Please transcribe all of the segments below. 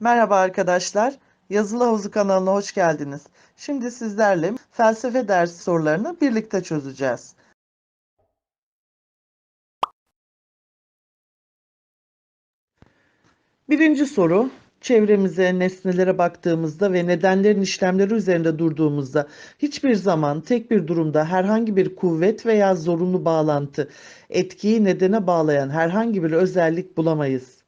Merhaba arkadaşlar. Yazılı Havuzu kanalına hoş geldiniz. Şimdi sizlerle felsefe dersi sorularını birlikte çözeceğiz. Birinci soru. Çevremize, nesnelere baktığımızda ve nedenlerin işlemleri üzerinde durduğumuzda hiçbir zaman tek bir durumda herhangi bir kuvvet veya zorunlu bağlantı, etkiyi nedene bağlayan herhangi bir özellik bulamayız.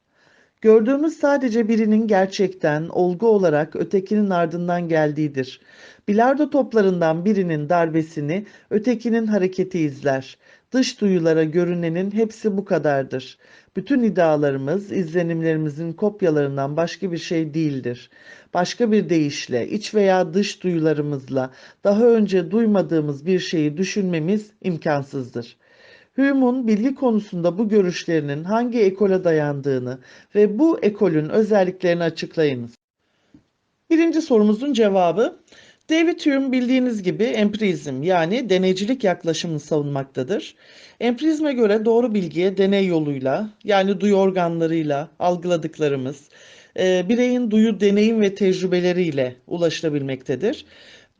Gördüğümüz sadece birinin gerçekten olgu olarak ötekinin ardından geldiğidir. Bilardo toplarından birinin darbesini ötekinin hareketi izler. Dış duyulara görünenin hepsi bu kadardır. Bütün iddialarımız izlenimlerimizin kopyalarından başka bir şey değildir. Başka bir deyişle iç veya dış duyularımızla daha önce duymadığımız bir şeyi düşünmemiz imkansızdır. Hume'un bilgi konusunda bu görüşlerinin hangi ekole dayandığını ve bu ekolün özelliklerini açıklayınız. Birinci sorumuzun cevabı David Hume bildiğiniz gibi empirizm yani deneycilik yaklaşımını savunmaktadır. Empirizme göre doğru bilgiye deney yoluyla yani duyu organlarıyla algıladıklarımız e, bireyin duyu deneyim ve tecrübeleriyle ulaşılabilmektedir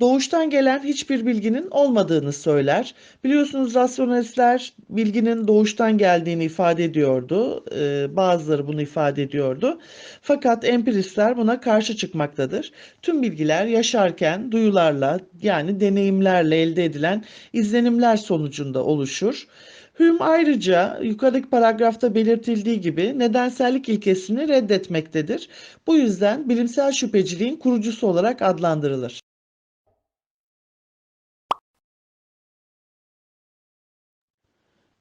doğuştan gelen hiçbir bilginin olmadığını söyler. Biliyorsunuz rasyonelistler bilginin doğuştan geldiğini ifade ediyordu. Ee, bazıları bunu ifade ediyordu. Fakat empiristler buna karşı çıkmaktadır. Tüm bilgiler yaşarken duyularla yani deneyimlerle elde edilen izlenimler sonucunda oluşur. Hume ayrıca yukarıdaki paragrafta belirtildiği gibi nedensellik ilkesini reddetmektedir. Bu yüzden bilimsel şüpheciliğin kurucusu olarak adlandırılır.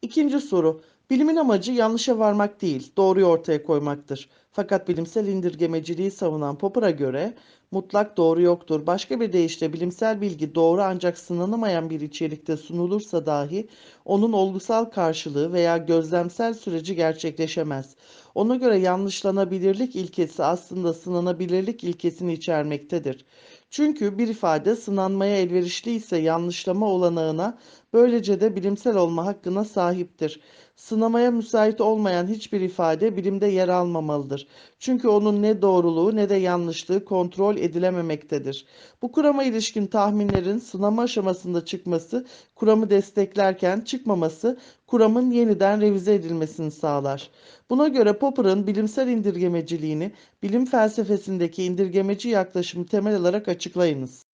İkinci soru. Bilimin amacı yanlışa varmak değil, doğruyu ortaya koymaktır. Fakat bilimsel indirgemeciliği savunan Popper'a göre mutlak doğru yoktur. Başka bir deyişle bilimsel bilgi doğru ancak sınanamayan bir içerikte sunulursa dahi onun olgusal karşılığı veya gözlemsel süreci gerçekleşemez. Ona göre yanlışlanabilirlik ilkesi aslında sınanabilirlik ilkesini içermektedir. Çünkü bir ifade sınanmaya elverişli ise yanlışlama olanağına böylece de bilimsel olma hakkına sahiptir. Sınamaya müsait olmayan hiçbir ifade bilimde yer almamalıdır. Çünkü onun ne doğruluğu ne de yanlışlığı kontrol edilememektedir. Bu kurama ilişkin tahminlerin sınama aşamasında çıkması kuramı desteklerken çıkmaması kuramın yeniden revize edilmesini sağlar. Buna göre Popper'ın bilimsel indirgemeciliğini bilim felsefesindeki indirgemeci yaklaşımı temel alarak açıklayınız.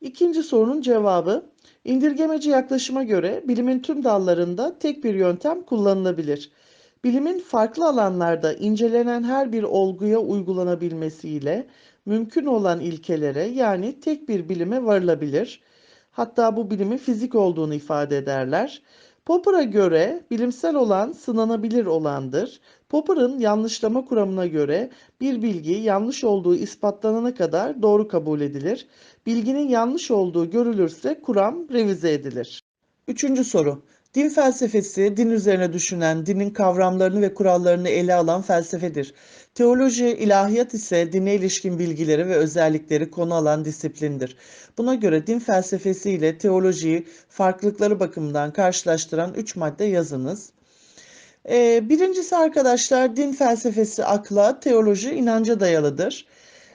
İkinci sorunun cevabı İndirgemeci yaklaşıma göre bilimin tüm dallarında tek bir yöntem kullanılabilir. Bilimin farklı alanlarda incelenen her bir olguya uygulanabilmesiyle mümkün olan ilkelere yani tek bir bilime varılabilir. Hatta bu bilimin fizik olduğunu ifade ederler. Popper'a göre bilimsel olan sınanabilir olandır. Popper'ın yanlışlama kuramına göre bir bilgi yanlış olduğu ispatlanana kadar doğru kabul edilir. Bilginin yanlış olduğu görülürse kuram revize edilir. Üçüncü soru. Din felsefesi, din üzerine düşünen, dinin kavramlarını ve kurallarını ele alan felsefedir. Teoloji, ilahiyat ise dine ilişkin bilgileri ve özellikleri konu alan disiplindir. Buna göre din felsefesi ile teolojiyi farklılıkları bakımından karşılaştıran üç madde yazınız. Ee, birincisi arkadaşlar din felsefesi akla, teoloji inanca dayalıdır.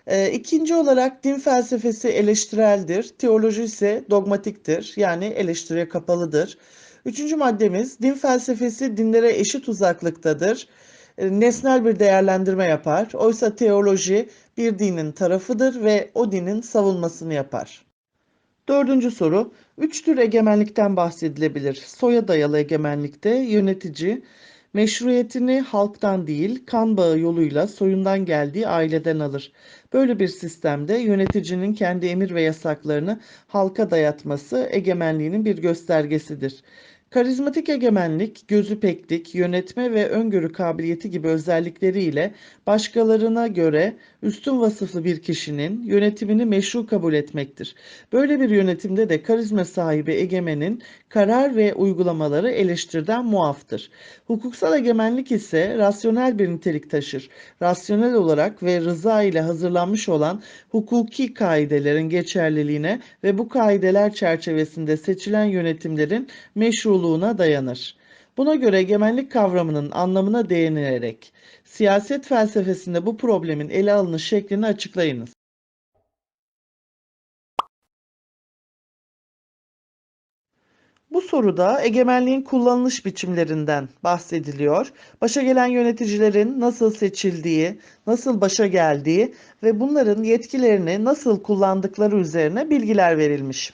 Ee, ikinci olarak din felsefesi eleştireldir, teoloji ise dogmatiktir yani eleştiriye kapalıdır. Üçüncü maddemiz din felsefesi dinlere eşit uzaklıktadır. Ee, nesnel bir değerlendirme yapar. Oysa teoloji bir dinin tarafıdır ve o dinin savunmasını yapar. Dördüncü soru. Üç tür egemenlikten bahsedilebilir. Soya dayalı egemenlikte yönetici, meşruiyetini halktan değil, kan bağı yoluyla soyundan geldiği aileden alır. Böyle bir sistemde yöneticinin kendi emir ve yasaklarını halka dayatması egemenliğinin bir göstergesidir. Karizmatik egemenlik, gözü peklik, yönetme ve öngörü kabiliyeti gibi özellikleriyle başkalarına göre üstün vasıflı bir kişinin yönetimini meşru kabul etmektir. Böyle bir yönetimde de karizma sahibi egemenin karar ve uygulamaları eleştirden muaftır. Hukuksal egemenlik ise rasyonel bir nitelik taşır. Rasyonel olarak ve rıza ile hazırlanmış olan hukuki kaidelerin geçerliliğine ve bu kaideler çerçevesinde seçilen yönetimlerin meşruluğuna dayanır. Buna göre egemenlik kavramının anlamına değinilerek siyaset felsefesinde bu problemin ele alınış şeklini açıklayınız. Bu soruda egemenliğin kullanılış biçimlerinden bahsediliyor. Başa gelen yöneticilerin nasıl seçildiği, nasıl başa geldiği ve bunların yetkilerini nasıl kullandıkları üzerine bilgiler verilmiş.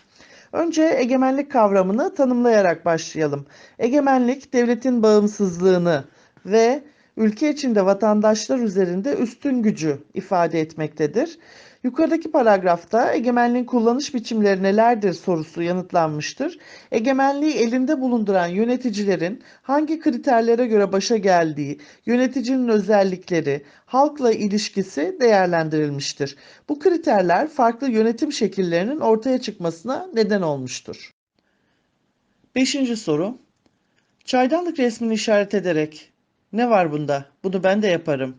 Önce egemenlik kavramını tanımlayarak başlayalım. Egemenlik devletin bağımsızlığını ve ülke içinde vatandaşlar üzerinde üstün gücü ifade etmektedir. Yukarıdaki paragrafta egemenliğin kullanış biçimleri nelerdir sorusu yanıtlanmıştır. Egemenliği elinde bulunduran yöneticilerin hangi kriterlere göre başa geldiği, yöneticinin özellikleri, halkla ilişkisi değerlendirilmiştir. Bu kriterler farklı yönetim şekillerinin ortaya çıkmasına neden olmuştur. Beşinci soru. Çaydanlık resmini işaret ederek ne var bunda? Bunu ben de yaparım.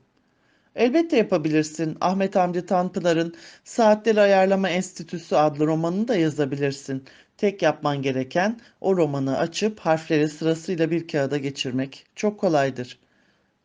Elbette yapabilirsin. Ahmet Hamdi Tanpınar'ın Saatleri Ayarlama Enstitüsü adlı romanını da yazabilirsin. Tek yapman gereken o romanı açıp harfleri sırasıyla bir kağıda geçirmek. Çok kolaydır.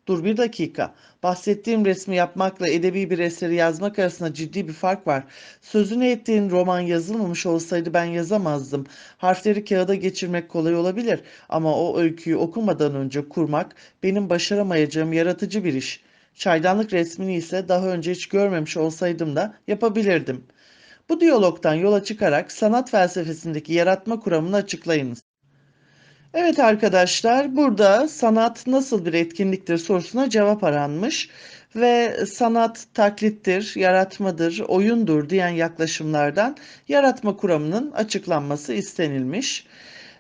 Dur bir dakika. Bahsettiğim resmi yapmakla edebi bir eseri yazmak arasında ciddi bir fark var. Sözünü ettiğin roman yazılmamış olsaydı ben yazamazdım. Harfleri kağıda geçirmek kolay olabilir ama o öyküyü okumadan önce kurmak benim başaramayacağım yaratıcı bir iş. Çaydanlık resmini ise daha önce hiç görmemiş olsaydım da yapabilirdim. Bu diyalogtan yola çıkarak sanat felsefesindeki yaratma kuramını açıklayınız. Evet arkadaşlar, burada sanat nasıl bir etkinliktir sorusuna cevap aranmış ve sanat taklittir, yaratmadır, oyundur diyen yaklaşımlardan yaratma kuramının açıklanması istenilmiş.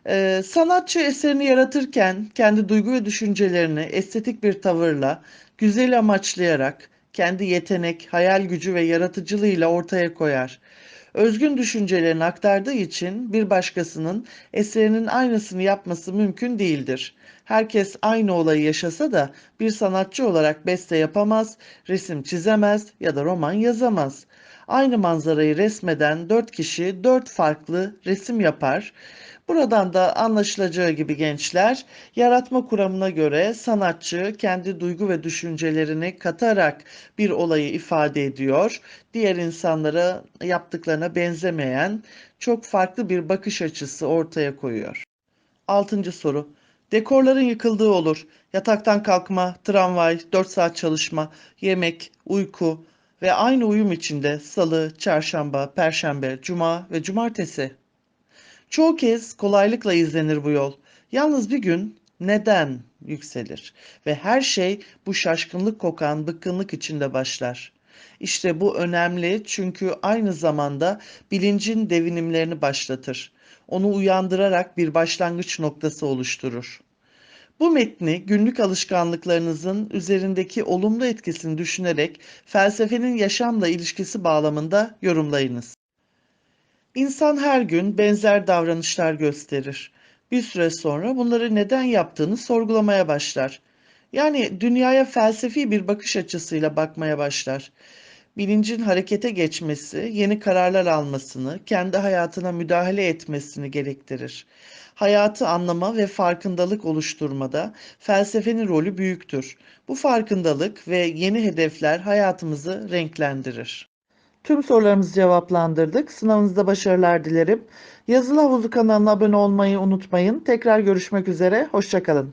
Ee, sanatçı eserini yaratırken kendi duygu ve düşüncelerini estetik bir tavırla, güzel amaçlayarak, kendi yetenek, hayal gücü ve yaratıcılığıyla ortaya koyar. Özgün düşüncelerini aktardığı için bir başkasının eserinin aynısını yapması mümkün değildir. Herkes aynı olayı yaşasa da bir sanatçı olarak beste yapamaz, resim çizemez ya da roman yazamaz. Aynı manzarayı resmeden dört kişi dört farklı resim yapar. Buradan da anlaşılacağı gibi gençler, yaratma kuramına göre sanatçı kendi duygu ve düşüncelerini katarak bir olayı ifade ediyor. Diğer insanlara yaptıklarına benzemeyen çok farklı bir bakış açısı ortaya koyuyor. Altıncı soru. Dekorların yıkıldığı olur. Yataktan kalkma, tramvay, 4 saat çalışma, yemek, uyku ve aynı uyum içinde salı, çarşamba, perşembe, cuma ve cumartesi. Çoğu kez kolaylıkla izlenir bu yol. Yalnız bir gün neden yükselir ve her şey bu şaşkınlık kokan bıkkınlık içinde başlar. İşte bu önemli çünkü aynı zamanda bilincin devinimlerini başlatır. Onu uyandırarak bir başlangıç noktası oluşturur. Bu metni günlük alışkanlıklarınızın üzerindeki olumlu etkisini düşünerek felsefenin yaşamla ilişkisi bağlamında yorumlayınız. İnsan her gün benzer davranışlar gösterir. Bir süre sonra bunları neden yaptığını sorgulamaya başlar. Yani dünyaya felsefi bir bakış açısıyla bakmaya başlar. Bilincin harekete geçmesi, yeni kararlar almasını, kendi hayatına müdahale etmesini gerektirir. Hayatı anlama ve farkındalık oluşturmada felsefenin rolü büyüktür. Bu farkındalık ve yeni hedefler hayatımızı renklendirir. Tüm sorularımızı cevaplandırdık. Sınavınızda başarılar dilerim. Yazılı Havuzu kanalına abone olmayı unutmayın. Tekrar görüşmek üzere. Hoşçakalın.